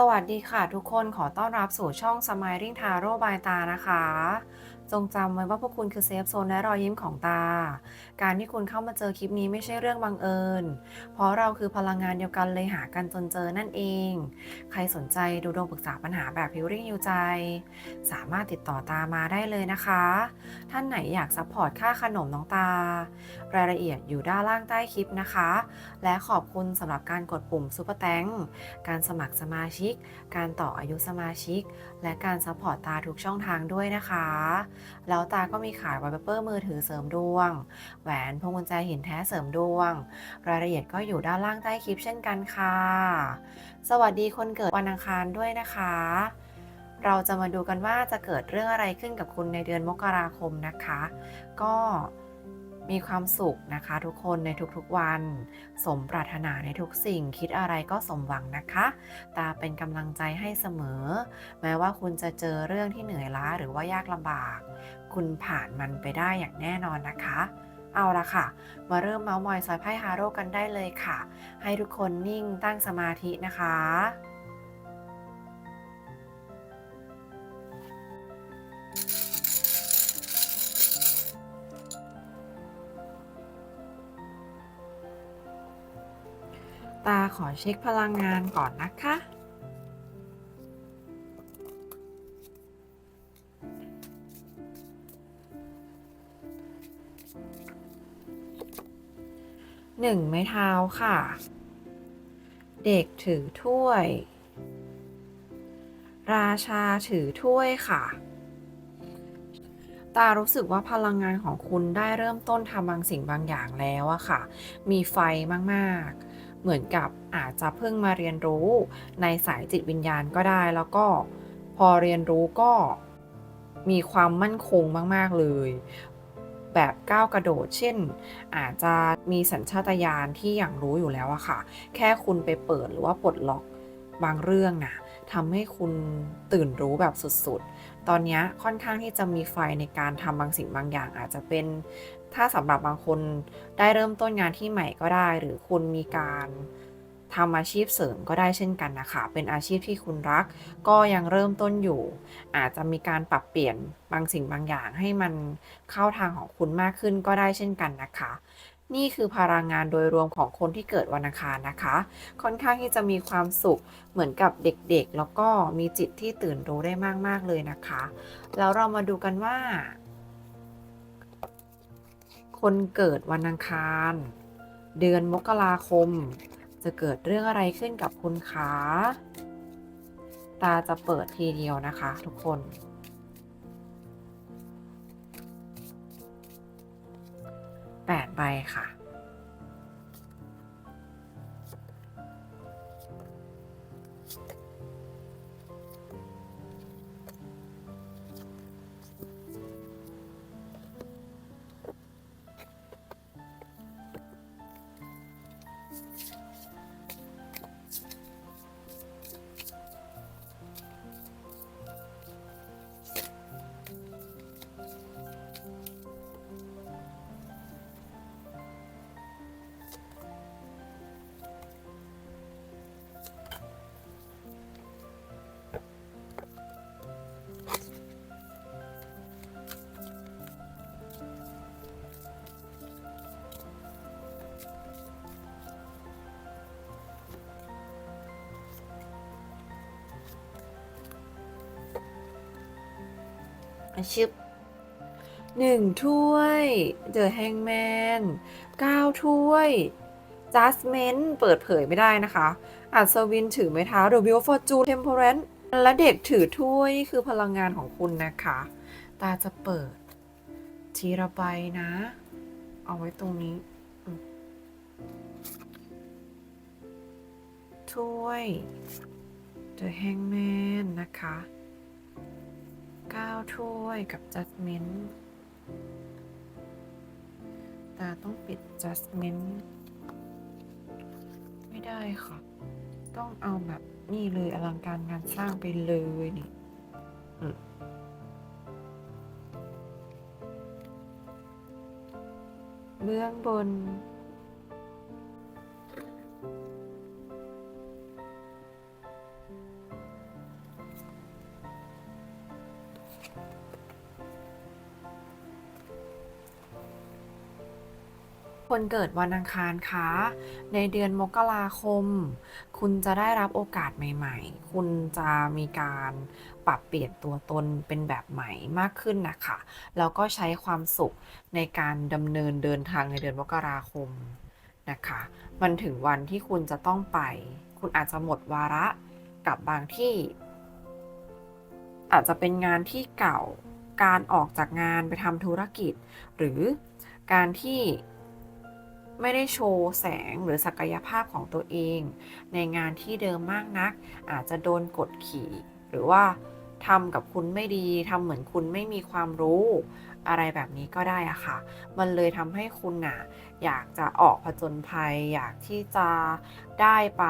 สวัสดีค่ะทุกคนขอต้อนรับสู่ช่อง Smiling Taro by ตานะคะ จงจำไว้ว่าพวกคุณคือเซฟโซนและรอยยิ้มของตา การที่คุณเข้ามาเจอคลิปนี้ไม่ใช่เรื่องบังเอิญ เพราะเราคือพลังงานเดียวกันเลยหากันจนเจอนั่นเอง ใครสนใจดูดวงปรึกษาปัญหาแบบพิวริ่งยูใจ สามารถติดต่อตามาได้เลยนะคะ ท่านไหนอยากซัพพอร์ตค่าขนมน้องตา รายละเอียดอยู่ด้านล่างใต้คลิปนะคะ และขอบคุณสำหรับการกดปุ่มซุปเปอร์แตงการสมัครสมาชิก การต่ออายุสมาชิก และการซัพพอร์ตตาทุกช่องทางด้วยนะคะแล้วตาก็มีขายวอลเปเปอร์มือถือเสริมดวง แหวนพวงกุญแจหินแท้เสริมดวง รายละเอียดก็อยู่ด้านล่างใต้คลิปเช่นกันค่ะ สวัสดีคนเกิดวันอังคารด้วยนะคะ เราจะมาดูกันว่าจะเกิดเรื่องอะไรขึ้นกับคุณในเดือนมกราคมนะคะ ก็ มีความสุขนะคะ ทุกคนในทุกๆวัน สมปรารถนาในทุกสิ่ง คิดอะไรก็สมหวังนะคะ ตาเป็นกำลังใจให้เสมอ แม้ว่าคุณจะเจอเรื่องที่เหนื่อยล้าหรือว่ายากลำบาก คุณผ่านมันไปได้อย่างแน่นอนนะคะเอาละค่ะ มาเริ่มเมาส์มอยซอยไพ่ฮาโร่กันได้เลยค่ะ ให้ทุกคนนิ่งตั้งสมาธินะคะ ตาขอเช็คพลังงานก่อนนะคะ หนึ่งไม้เท้าค่ะ เด็กถือถ้วย ราชาถือถ้วยค่ะ ตารู้สึกว่าพลังงานของคุณได้เริ่มต้นทำบางสิ่งบางอย่างแล้วอะค่ะ มีไฟมาก ๆ เหมือนกับอาจจะเพิ่งมาเรียนรู้ในสายจิตวิญญาณก็ได้ แล้วก็พอเรียนรู้ก็มีความมั่นคงมากๆเลย แบบก้าวกระโดด เช่น อาจจะมีสัญชาตญาณที่อย่างรู้อยู่แล้วอะค่ะ แค่คุณไปเปิดหรือว่าปลดล็อกบางเรื่องนะทำให้คุณตื่นรู้แบบสุดๆ ตอนนี้ค่อนข้างที่จะมีไฟในการทำบางสิ่งบางอย่าง อาจจะเป็น ถ้าสำหรับบางคนได้เริ่มต้นงานที่ใหม่ก็ได้ หรือคุณมีการทำอาชีพเสริมก็ได้เช่นกันนะคะ เป็นอาชีพที่คุณรัก ก็ยังเริ่มต้นอยู่ อาจจะมีการปรับเปลี่ยนบางสิ่งบางอย่างให้มันเข้าทางของคุณมากขึ้นก็ได้เช่นกันนะคะ นี่คือพลังงานโดยรวมของคนที่เกิดวันอังคารนะคะ ค่อนข้างที่จะมีความสุขเหมือนกับเด็กๆ แล้วก็มีจิตที่ตื่นรู้ได้มากๆเลยนะคะ แล้วเรามาดูกันว่า คนเกิดวันอังคาร เดือนมกราคม จะเกิดเรื่องอะไรขึ้นกับคุณคะตาจะเปิดทีเดียวนะคะทุกคนแปดใบค่ะ อาชิบหนึ่งถ้วยเดอะแฮงแมนเก้าถ้วยจัสเมนเปิดเผยไม่ได้นะคะ อัศวินถือไม้เท้าเดอะวิลฟอร์จูเทมเพอร์เรนและเด็กถือถ้วยคือพลังงานของคุณนะคะ ตาจะเปิด ทีละใบนะ เอาไว้ตรงนี้ถ้วย The Hangman นะคะ 9 ถ้วยกับ Judgment ตาต้องปิด Judgment ไม่ได้ค่ะ ต้องเอาแบบนี่เลยอลังการงานสร้างไปเลยนี่เบื้องบน คนเกิดวันอังคารคะ ในเดือนมกราคม คุณจะได้รับโอกาสใหม่ ๆ คุณจะมีการปรับเปลี่ยนตัวตนเป็นแบบใหม่มากขึ้นนะคะ แล้วก็ใช้ความสุขในการดำเนินเดินทางในเดือนมกราคมนะคะ มันถึงวันที่คุณจะต้องไป คุณอาจจะหมดวาระกับบางที่ อาจจะเป็นงานที่เก่า การออกจากงานไปทำธุรกิจ หรือการที่ ไม่ได้โชว์แสงหรือศักยภาพของตัวเอง ในงานที่เดิมมากนัก อาจจะโดนกดขี่ หรือว่าทำกับคุณไม่ดีทำเหมือนคุณไม่มีความรู้ อะไรแบบนี้ก็ได้อะค่ะ มันเลยทำให้คุณน่ะอยากจะออกผจญภัย อยากที่จะได้ไป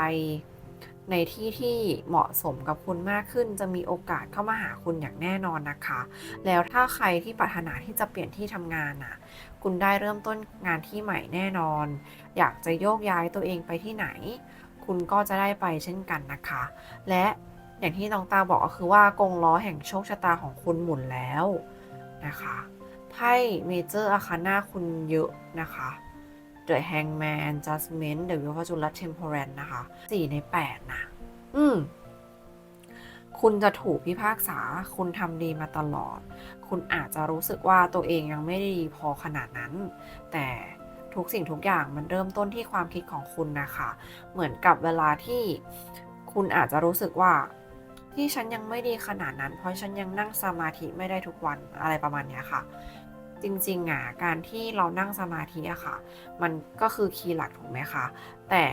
ในที่ที่เหมาะสมกับคุณมากขึ้น จะมีโอกาสเข้ามาหาคุณอย่างแน่นอนนะคะ แล้วถ้าใครที่ปรารถนาที่จะเปลี่ยนที่ทำงานน่ะ คุณได้เริ่มต้นงานที่ใหม่แน่นอน อยากจะโยกย้ายตัวเองไปที่ไหน คุณก็จะได้ไปเช่นกันนะคะ และอย่างที่น้องตาบอกก็คือว่ากงล้อแห่งโชคชะตาของคุณหมุนแล้วนะคะไพ่เมเจอร์อาคาน่าคุณเยอะนะคะ The Hangman Judgment The Wheel of Fortune และ Temperance นะคะ4ใน8นะ อืม คุณจะถูกพิพากษา คุณทำดีมาตลอด คุณอาจจะรู้สึกว่าตัวเองยังไม่ได้ดีพอขนาดนั้น แต่ทุกสิ่งทุกอย่างมันเริ่มต้นที่ความคิดของคุณนะคะ เหมือนกับเวลาที่คุณอาจจะรู้สึกว่าที่ฉันยังไม่ดีขนาดนั้น เพราะฉันยังนั่งสมาธิไม่ได้ทุกวันอะไรประมาณนี้ค่ะ จริงๆอะการที่เรานั่งสมาธิอะค่ะ มันก็คือคีย์หลักถูกไหมคะแต่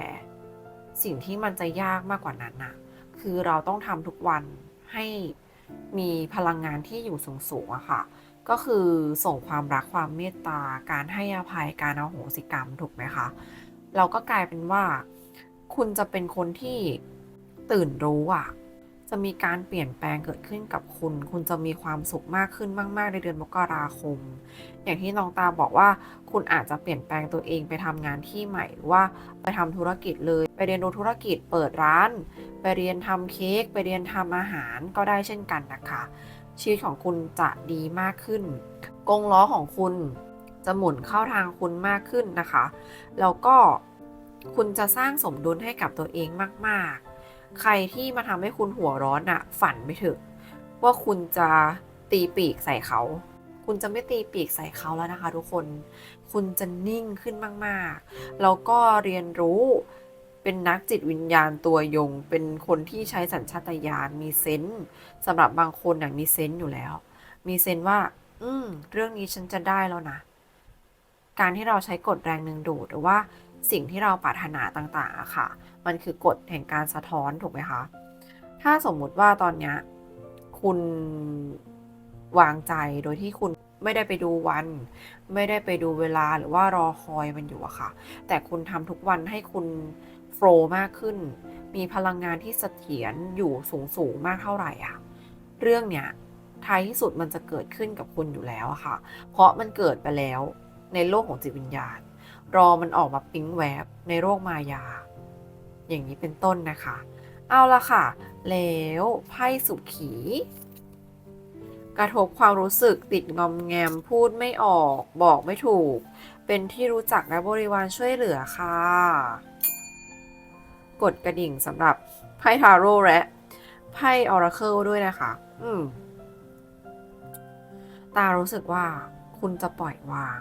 สิ่งที่มันจะยากมากกว่านั้นน่ะคือเราต้องทำทุกวันให้ มีพลังงานที่อยู่สูงๆอะค่ะ ก็คือส่งความรักความเมตตา การให้อภัยการเอโหสิกรรมถูกไหมคะ เราก็กลายเป็นว่า คุณจะเป็นคนที่ตื่นรู้อะ จะมีการเปลี่ยนแปลงเกิดขึ้นกับคุณ คุณจะมีความสุขมากขึ้นมาก ๆ ในเดือนมกราคม อย่างที่น้องตาบอกว่า คุณอาจจะเปลี่ยนแปลงตัวเองไปทำงานที่ใหม่หรือว่าไปทำธุรกิจเลย ไปเรียนรู้ธุรกิจเปิดร้าน ไปเรียนทำเค้ก ไปเรียนทำอาหารก็ได้เช่นกันนะคะ ชีวิตของคุณจะดีมากขึ้น กงล้อของคุณจะหมุนเข้าทางคุณมากขึ้นนะคะ แล้วก็คุณจะสร้างสมดุลให้กับตัวเองมาก ๆ ใครที่มาทำให้คุณหัวร้อนอะฝันไม่ถึงว่าคุณจะตีปีกใส่เขา คุณจะไม่ตีปีกใส่เขาแล้วนะคะ ทุกคน คุณจะนิ่งขึ้นมากๆ แล้วก็เรียนรู้เป็นนักจิตวิญญาณตัวยง เป็นคนที่ใช้สัญชาตญาณมีเซนส์สำหรับบางคนน่ะมีเซนส์อยู่แล้ว มีเซนส์ว่า อืม เรื่องนี้ฉันจะได้แล้วนะ การที่เราใช้กฎแรงหนึ่งดูดหรือว่า สิ่งที่เราปรารถนาต่างๆอะค่ะ มันคือกฎแห่งการสะท้อนถูกไหมคะ ถ้าสมมุติว่าตอนนี้คุณวางใจโดยที่คุณไม่ได้ไปดูวัน ไม่ได้ไปดูเวลาหรือว่ารอคอยมันอยู่อะค่ะ แต่คุณทำทุกวันให้คุณโฟล์มากขึ้น มีพลังงานที่เสถียรอยู่สูงสูงๆมากเท่าไหร่อะเรื่องเนี้ยท้ายที่สุดมันจะเกิดขึ้นกับคุณอยู่แล้วอะค่ะ เพราะมันเกิดไปแล้วในโลกของจิตวิญญาณ รอมันออกมาปิ๊งแวบในโลกมายา อย่างนี้เป็นต้นนะคะ เอาละค่ะ แล้วไพ่สุขี กระทบความรู้สึกติดงอมแงมพูดไม่ออก บอกไม่ถูก เป็นที่รู้จักและบริวารช่วยเหลือค่ะ กดกระดิ่งสำหรับไพ่ทาโร่และไพ่ออราเคิลด้วยนะคะ อืม ตารู้สึกว่าคุณจะปล่อยวาง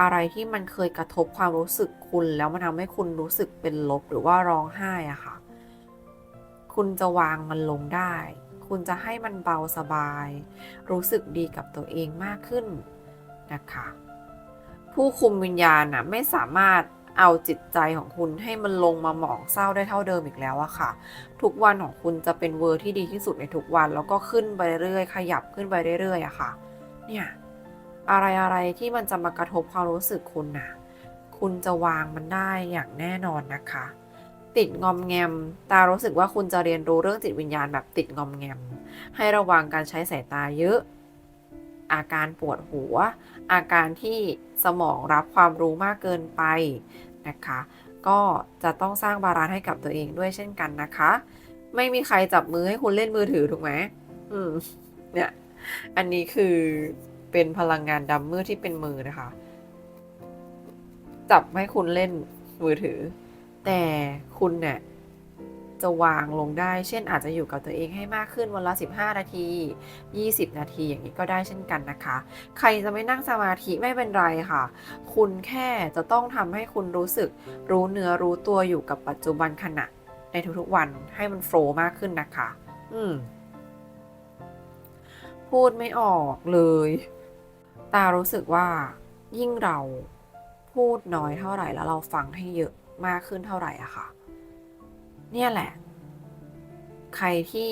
อะไรที่มันเคยกระทบความรู้สึกคุณ แล้วมันทำให้คุณรู้สึกเป็นลบหรือว่าร้องไห้อะค่ะ คุณจะวางมันลงได้ คุณจะให้มันเบาสบาย รู้สึกดีกับตัวเองมากขึ้นนะคะ ผู้คุมวิญญาณนะไม่สามารถเอาจิตใจของคุณให้มันลงมาหมองเศร้าได้เท่าเดิมอีกแล้วอะค่ะ ทุกวันของคุณจะเป็นเวอร์ที่ดีที่สุดในทุกวัน แล้วก็ขึ้นไปเรื่อยๆขยับขึ้นไปเรื่อยๆอะค่ะ เนี่ย อะไรอะไรที่มันจะมากระทบความรู้สึกคุณน่ะคุณจะวางมันได้อย่างแน่นอนนะคะ ติดงอมแงม ตารู้สึกว่าคุณจะเรียนรู้เรื่องจิตวิญญาณแบบติดงอมแงม ให้ระวังการใช้สายตาเยอะ อาการปวดหัว อาการที่สมองรับความรู้มากเกินไปนะคะ ก็จะต้องสร้างบาลานซ์ให้กับตัวเองด้วยเช่นกันนะคะ ไม่มีใครจับมือให้คุณเล่นมือถือถูกไหมอืมเนี่ย อันนี้คือ เป็นพลังงานดำมืดที่เป็นมือนะคะ จับให้คุณเล่นมือถือ แต่คุณเนี่ยจะวางลงได้ เช่นอาจจะอยู่กับตัวเองให้มากขึ้นวันละ 15 นาที 20 นาทีอย่างนี้ก็ได้เช่นกันนะคะ ใครจะไม่นั่งสมาธิไม่เป็นไรค่ะ คุณแค่จะต้องทำให้คุณรู้สึกรู้เนื้อรู้ตัวอยู่กับปัจจุบันขณะ ในทุกๆวันให้มันโฟล์มากขึ้นนะคะ อืม พูดไม่ออกเลย ตารู้สึกว่ายิ่งเราพูดน้อยเท่าไหร่แล้วเราฟังให้เยอะมากขึ้นเท่าไหร่อะค่ะ เนี่ยแหละ ใครที่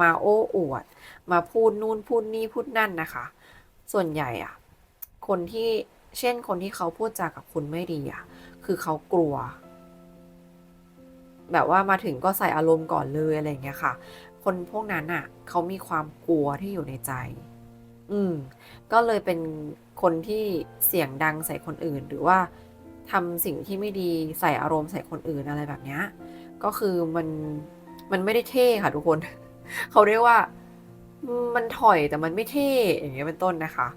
มาโอ้อวด มาพูดนู่นพูดนี่พูดนั่นนะคะ ส่วนใหญ่อะคนที่เช่นคนที่เขาพูดจากับคุณไม่ดีอะคือเขากลัว แบบว่ามาถึงก็ใส่อารมณ์ก่อนเลยอะไรอย่างเงี้ยค่ะ คนพวกนั้นอะเขามีความกลัวที่อยู่ในใจ อืม ก็เลยเป็นคนที่เสียงดังใส่คนอื่น หรือว่าทำสิ่งที่ไม่ดีใส่อารมณ์ใส่คนอื่นอะไรแบบเนี้ยก็คือมันมันไม่ได้เท่ค่ะทุกคน เขาเรียกว่ามันถอยแต่มันไม่เท่อย่างเงี้ยเป็นต้นนะคะ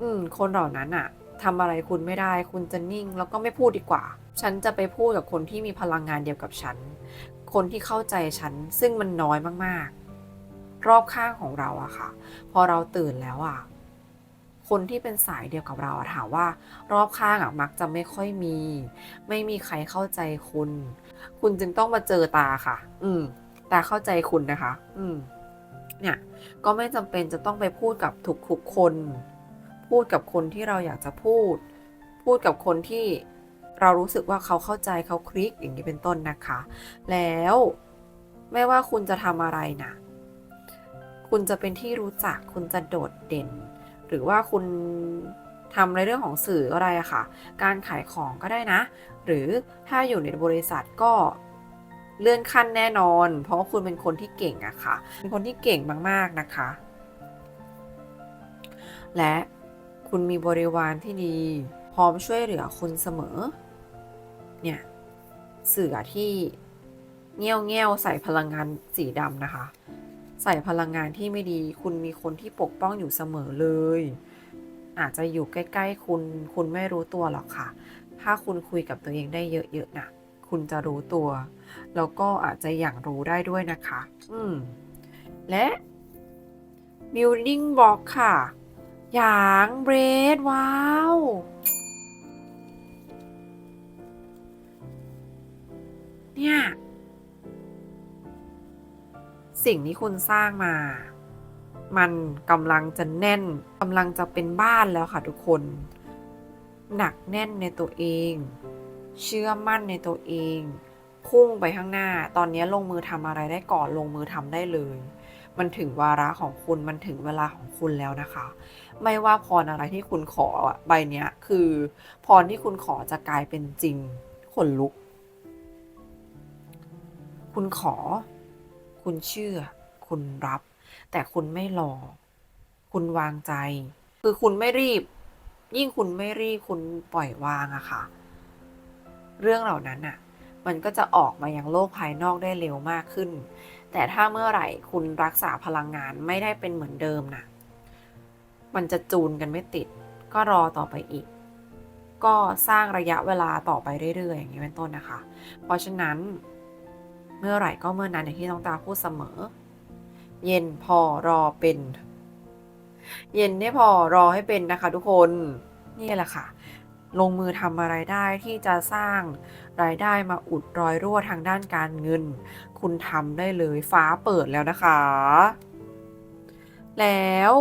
อืม คนเหล่านั้นอะทำอะไรคุณไม่ได้ คุณจะนิ่งแล้วก็ไม่พูดดีกว่า ฉันจะไปพูดกับคนที่มีพลังงานเดียวกับฉัน คนที่เข้าใจฉัน ซึ่งมันน้อยมากๆ รอบข้างของเราอะค่ะ พอเราตื่นแล้วอะคนที่เป็นสายเดียวกับเราถามว่ารอบข้างอะมักจะไม่ค่อยมี ไม่มีใครเข้าใจคุณ คุณจึงต้องมาเจอตาค่ะ อืมตาเข้าใจคุณนะคะ อืม เนี่ย ก็ไม่จำเป็นจะต้องไปพูดกับทุกๆคน พูดกับคนที่เราอยากจะพูด พูดกับคนที่เรารู้สึกว่าเขาเข้าใจเขาคลิกอย่างนี้เป็นต้นนะคะ แล้วไม่ว่าคุณจะทำอะไรนะ คุณจะเป็นที่รู้จักคุณจะโดดเด่น หรือว่าคุณทำในเรื่องของสื่ออะไรอะค่ะ การขายของก็ได้นะ หรือถ้าอยู่ในบริษัทก็เลื่อนขั้นแน่นอน เพราะคุณเป็นคนที่เก่งอะค่ะ เป็นคนที่เก่งมากๆนะคะ และคุณมีบริวารที่ดี พร้อมช่วยเหลือคุณเสมอ เนี่ยเสือที่เงี้ยวเงี้ยวใส่พลังงานสีดำนะคะ ใส่พลังงานที่ไม่ดี คุณมีคนที่ปกป้องอยู่เสมอเลย อาจจะอยู่ใกล้ ๆ คุณ คุณไม่รู้ตัวหรอกค่ะ ถ้าคุณคุยกับตัวเองได้เยอะ ๆนะคุณจะรู้ตัว แล้วก็อาจจะอย่างรู้ได้ด้วยนะคะ อืม และ building block ค่ะ อย่างเบรดว้าว สิ่งที่คุณสร้างมา มันกำลังจะแน่นกำลังจะเป็นบ้านแล้วค่ะทุกคน หนักแน่นในตัวเอง เชื่อมั่นในตัวเองพุ่งไปข้างหน้า ตอนนี้ลงมือทำอะไรได้ก่อนลงมือทำได้เลย มันถึงวาระของคุณมันถึงเวลาของคุณแล้วนะคะ ไม่ว่าพรอะไรที่คุณขอใบเนี้ยคือพรที่คุณขอจะกลายเป็นจริงขนลุก คุณขอ คุณเชื่อ คุณรับ แต่คุณไม่รอ คุณวางใจ คือคุณไม่รีบ ยิ่งคุณไม่รีบคุณปล่อยวางอะค่ะ เรื่องเหล่านั้นอะมันก็จะออกมายังโลกภายนอกได้เร็วมากขึ้น แต่ถ้าเมื่อไหร่คุณรักษาพลังงานไม่ได้เป็นเหมือนเดิมนะมันจะจูนกันไม่ติด ก็รอต่อไปอีก ก็สร้างระยะเวลาต่อไปเรื่อยๆอย่างนี้เป็นต้นนะคะ เพราะฉะนั้น เมื่อไหร่ก็เมื่อนั้นอย่างที่น้องตาพูดเสมอ เย็นพอรอเป็น เย็นไม่พอรอให้เป็นนะคะ ทุกคนนี่แหละค่ะ ลงมือทำอะไรได้ที่จะสร้างรายได้มาอุดรอยรั่วทางด้านการเงิน คุณทำได้เลยฟ้าเปิดแล้วนะคะ แล้ว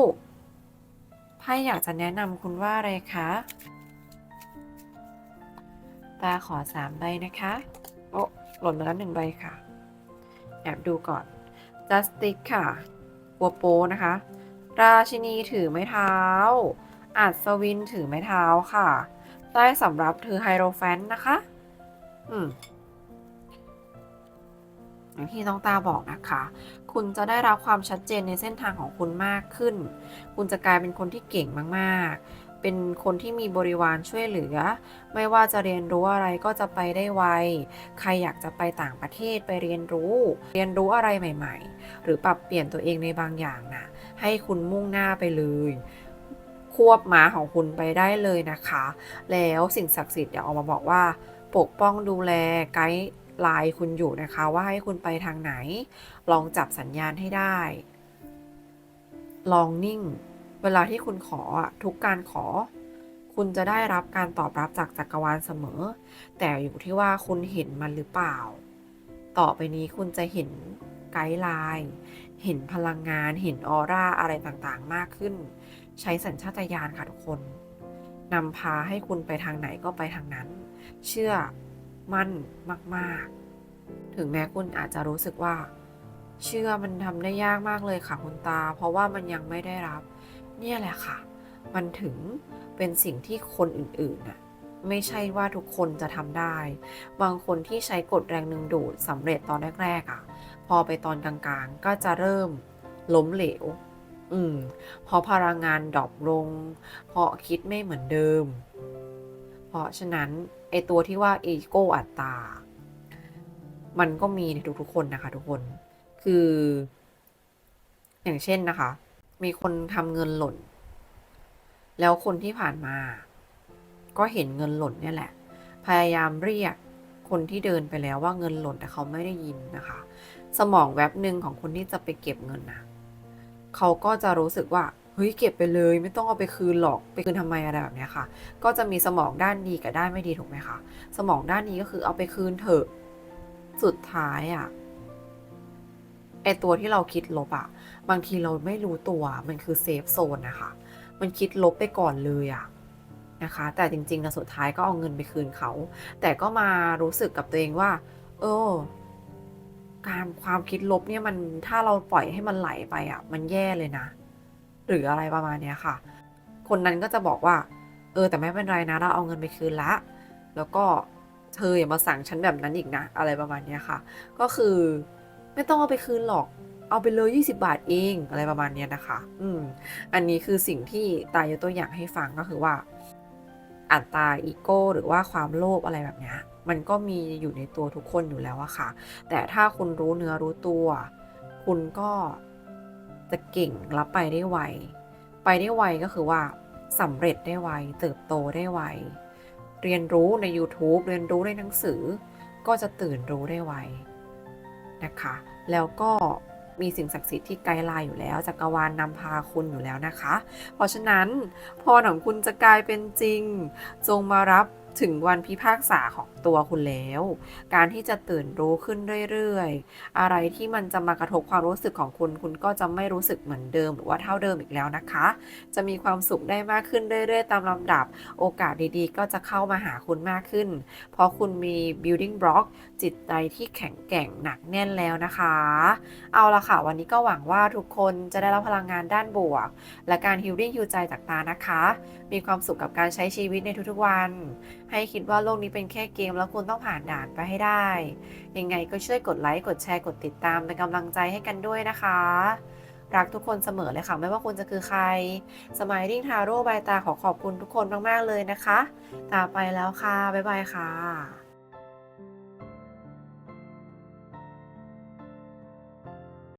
ไพ่อยากจะแนะนำคุณว่าอะไรคะตาขอสามใบนะคะ โอ้หล่นมาแล้วหนึ่งใบค่ะ แอบดูก่อน Justice ค่ะปัวโปนะคะ ราชินีถือไม้เท้า อัศวินถือไม้เท้าค่ะใต้สำหรับถือไฮโรแฟนนะคะ อืมอย่างที่น้องตาบอกนะคะ คุณจะได้รับความชัดเจนในเส้นทางของคุณมากขึ้น คุณจะกลายเป็นคนที่เก่งมาก ๆ เป็นคนที่มีบริวารช่วยเหลือ ไม่ว่าจะเรียนรู้อะไรก็จะไปได้ไว ใครอยากจะไปต่างประเทศไปเรียนรู้ เรียนรู้อะไรใหม่ ๆ หรือปรับเปลี่ยนตัวเองในบางอย่างนะให้คุณมุ่งหน้าไปเลย ควบม้าของคุณไปได้เลยนะคะ แล้วสิ่งศักดิ์สิทธิ์อยาออกมาบอกว่า ปกป้องดูแลไกด์ไลน์คุณอยู่นะคะว่าให้คุณไปทางไหน ลองจับสัญญาณให้ได้ ลองนิ่ง เวลาที่คุณขออะทุกการขอ คุณจะได้รับการตอบรับจากจักรวาลเสมอ แต่อยู่ที่ว่าคุณเห็นมันหรือเปล่า ต่อไปนี้คุณจะเห็นไกด์ไลน์ เห็นพลังงาน เห็นออร่าอะไรต่างๆ มากขึ้น ใช้สัญชาตญาณค่ะทุกคนนำพาให้คุณไปทางไหนก็ไปทางนั้น เชื่อมั่นมากๆ ถึงแม้คุณอาจจะรู้สึกว่า เชื่อมันทำได้ยากมากเลยค่ะคุณตา เพราะว่ามันยังไม่ได้รับ เนี่ยแหละค่ะ มันถึงเป็นสิ่งที่คนอื่นๆน่ะไม่ใช่ว่าทุกคนจะทำได้ บางคนที่ใช้กฎแรงดึงดูดสำเร็จตอนแรกๆอะ พอไปตอนกลางๆ ก็จะเริ่มล้มเหลว อืมพราะพลังงานดรอปลง เพราะคิดไม่เหมือนเดิม เพราะฉะนั้นไอตัวที่ว่าอีโก้อัตตา มันก็มีในทุกๆคนนะคะทุกคน คือ อย่างเช่นนะคะ มีคนทำเงินหล่น แล้วคนที่ผ่านมา ก็เห็นเงินหล่นเนี่ยแหละ พยายามเรียกคนที่เดินไปแล้วว่าเงินหล่นแต่เขาไม่ได้ยินนะคะ สมองแวบหนึ่งของคนที่จะไปเก็บเงินนะเขาก็จะรู้สึกว่าเฮ้ยเก็บไปเลย ไม่ต้องเอาไปคืนหรอกไปคืนทำไมอะไรแบบเนี้ยค่ะ ก็จะมีสมองด้านดีกับด้านไม่ดีถูกไหมคะสมองด้านนี้ก็คือเอาไปคืนเถอะสุดท้ายอะไอตัวที่เราคิดลบอะ บางทีเราไม่รู้ตัวมันคือเซฟโซนนะคะ มันคิดลบไปก่อนเลยอะนะคะ แต่จริงๆนะสุดท้ายก็เอาเงินไปคืนเขา แต่ก็มารู้สึกกับตัวเองว่า เออ การความคิดลบเนี่ยมันถ้าเราปล่อยให้มันไหลไปอะ มันแย่เลยนะ หรืออะไรประมาณเนี้ยค่ะ คนนั้นก็จะบอกว่า เออ แต่ไม่เป็นไรนะ เราเอาเงินไปคืนละ แล้วก็เธออย่ามาสั่งฉันแบบนั้นอีกนะ อะไรประมาณเนี้ยค่ะ ก็คือไม่ต้องเอาไปคืนหรอก เอาไปเลย 20 บาทเองอะไรประมาณนี้นะคะ อืม อันนี้คือสิ่งที่ตายยกตัวอย่างให้ฟังก็คือว่า อัตตาอีโก้ หรือว่าความโลภอะไรแบบนี้มันก็มีอยู่ในตัวทุกคนอยู่แล้วอะค่ะ แต่ถ้าคุณรู้เนื้อรู้ตัว คุณก็จะเก่งรับไปได้ไว ไปได้ไวก็คือว่าสำเร็จได้ไว เติบโตได้ไว เรียนรู้ใน YouTube เรียนรู้ในหนังสือ ก็จะตื่นรู้ได้ไวนะคะ แล้วก็ มีสิ่งศักดิ์สิทธิ์ที่ไกด์ไลน์อยู่แล้วจักรวาลนำพาคุณอยู่แล้วนะคะ เพราะฉะนั้นพรของคุณจะกลายเป็นจริง จงมารับ ถึงวันพิพากษาของตัวคุณแล้ว การที่จะตื่นรู้ขึ้นเรื่อยๆ อะไรที่มันจะมากระทบความรู้สึกของคุณ คุณก็จะไม่รู้สึกเหมือนเดิม หรือว่าเท่าเดิมอีกแล้วนะคะ จะมีความสุขได้มากขึ้นเรื่อยๆ ตามลำดับ โอกาสดีๆ ก็จะเข้ามาหาคุณมากขึ้น เพราะคุณมี building block จิตใจที่แข็งแกร่งหนักแน่นแล้วนะคะ เอาละค่ะ วันนี้ก็หวังว่าทุกคนจะได้รับพลังงานด้านบวก และการฮิลลิ่งฮิวใจจากตานะคะ มีความสุขกับการใช้ชีวิตในทุกๆวัน ให้คิดว่าโลกนี้เป็นแค่เกมแล้วคุณต้องผ่านด่านไปให้ได้ ยังไงก็ช่วยกดไลค์ กดแชร์ กดติดตามเป็นกำลังใจให้กันด้วยนะคะ รักทุกคนเสมอเลยค่ะ ไม่ว่าคุณจะคือใคร สมัยริ่งทาโร่ใบตาขอขอบคุณทุกคนมาก ๆ เลยนะคะ ตาไปแล้วค่ะ บ๊ายบายค่ะ